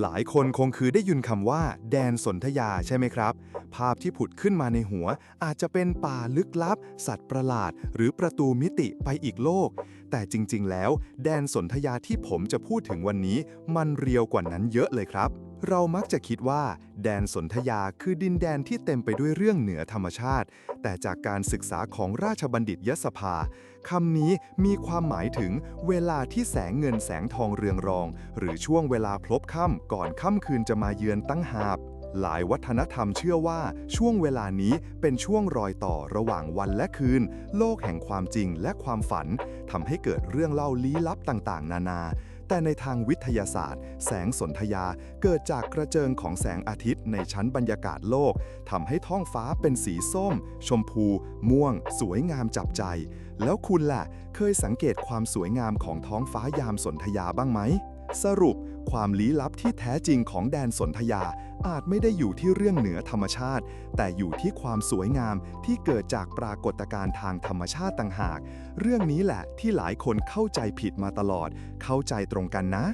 หลายคนคงคือได้ยินคำว่า แดนสนธยาใช่ไหมครับ ภาพที่ผุดขึ้นมาในหัว อาจจะเป็นป่าลึกลับ สัตว์ประหลาด หรือประตูมิติไปอีกโลก แต่จริงๆ แล้ว แดนสนธยาที่ผมจะพูดถึงวันนี้ มันเรียวกว่านั้นเยอะเลยครับ เรามักจะคิดว่า แดนสนธยาคือดินแดนที่เต็มไปด้วยเรื่องเหนือธรรมชาติ แต่จากการศึกษาของราชบัณฑิตยสภาคำนี้มีความหมายถึงเวลาที่แสงเงินแสงทองเรืองรอง หรือช่วงเวลาพลบค่ำก่อนค่ำคืนจะมาเยือนตั้งหาบ หลายวัฒนธรรมเชื่อว่าช่วงเวลานี้เป็นช่วงรอยต่อระหว่างวันและคืน โลกแห่งความจริงและความฝันทำให้เกิดเรื่องเล่าลี้ลับต่างๆ นานา แต่ในทางวิทยาศาสตร์ แสงสนธยาเกิดจากกระเจิงของแสงอาทิตย์ในชั้นบรรยากาศโลกทำให้ท้องฟ้าเป็นสีส้ม ชมพู ม่วง สวยงามจับใจ แล้วคุณล่ะ เคยสังเกตความสวยงามของท้องฟ้ายามสนธยาบ้างไหม สรุป ความลี้ลับที่แท้จริงของแดนสนธยาอาจไม่ได้อยู่ที่เรื่องเหนือธรรมชาติ แต่อยู่ที่ความสวยงามที่เกิดจากปรากฏการณ์ทางธรรมชาติต่างหาก เรื่องนี้แหละที่หลายคนเข้าใจผิดมาตลอด เข้าใจตรงกันนะ